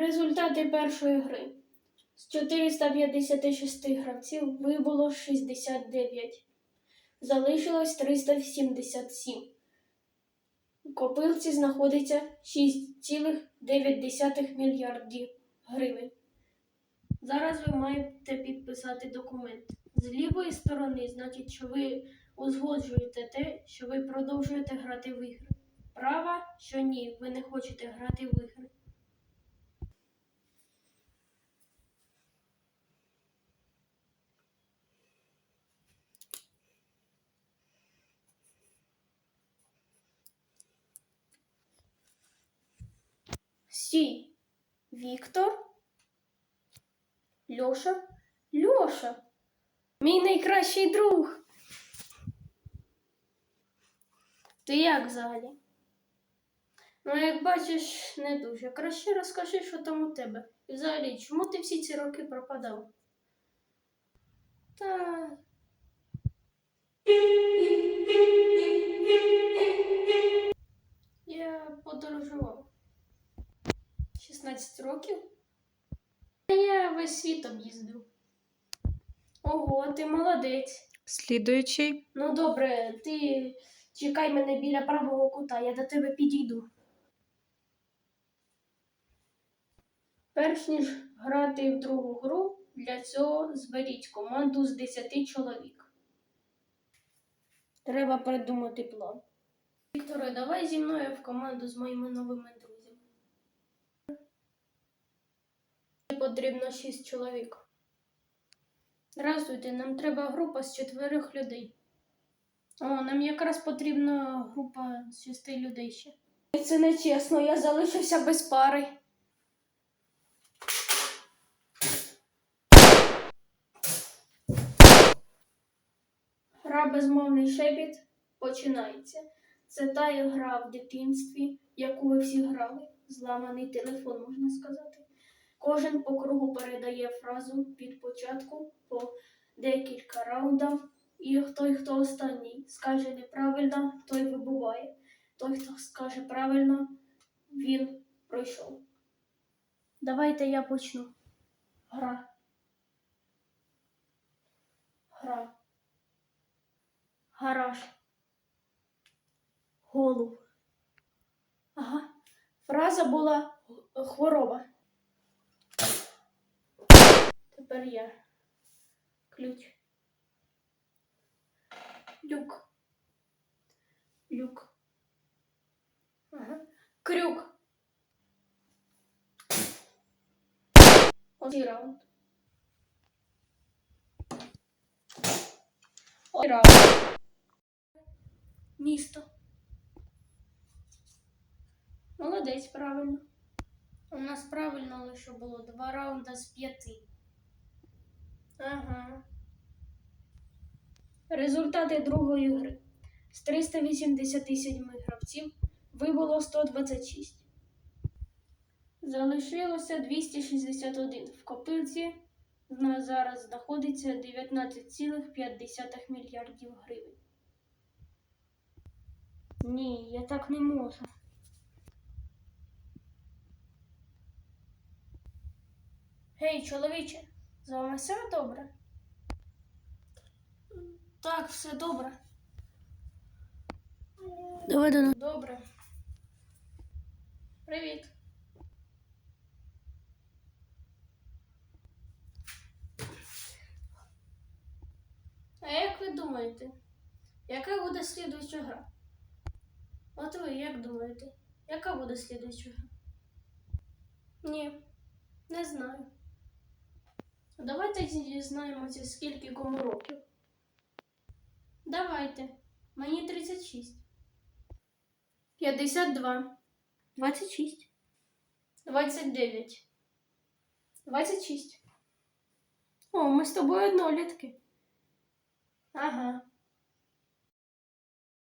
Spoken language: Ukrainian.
Результати першої гри. З 456 гравців вибуло 69. Залишилось 377. У копилці знаходиться 6,9 мільярдів гривень. Зараз ви маєте підписати документ. З лівої сторони, значить, що ви узгоджуєте те, що ви продовжуєте грати в ігри. Права, що ні, ви не хочете грати в ігри. Сі. Віктор. Льоша. Льоша. Мій найкращий друг. Ти як взагалі? Ну, як бачиш, не дуже. Краще розкажи, що там у тебе. І взагалі, чому ти всі ці роки пропадав? Та. 16 років? Я весь світ об'їздив. Ого, ти молодець. Слідуючий. Ну добре, ти чекай мене біля правого кута, я до тебе підійду. Перш ніж грати в другу гру, для цього зберіть команду з 10 чоловік. Треба придумати план. Вікторе, давай зі мною в команду з моїми новими друзями. Мені Потрібно 6 чоловік. Здравствуйте, нам треба група з чотирьох людей. О, нам якраз потрібна група з шести людей ще. Це не чесно, я залишився без пари. Гра безмовний шепіт починається. Це та гра в дитинстві, яку ви всі грали. Зламаний телефон, можна сказати. Кожен по кругу передає фразу від початку по декілька раундів. І той, хто останній скаже неправильно, той вибуває. Той, хто скаже правильно, він пройшов. Давайте я почну. Гра. Гра. Гараж. Голуб. Ага. Фраза була х- хвороба. Тепер я. Ключ. Люк. Люк. Ага. Крюк. Ось раунд. Ось раунд. Місто. Молодець, правильно. У нас правильно лише було два раунди з п'яти. Ага. Результати другої гри. З 387 гравців вибуло 126. Залишилося 261. В копилці на зараз знаходиться 19,5 мільярдів гривень. Ні, я так не можу. Гей, чоловіче, з вами все добре? Так, все добре. Доведено. Добре. Привіт. А як ви думаєте, яка буде слідуюча гра? От ви як думаєте, яка буде слідуюча гра? Ні, не знаю. Давайте дізнаємося, скільки кому років. Давайте. Мені 36. 52. 26. 29. 26. О, ми з тобою однолітки. Ага.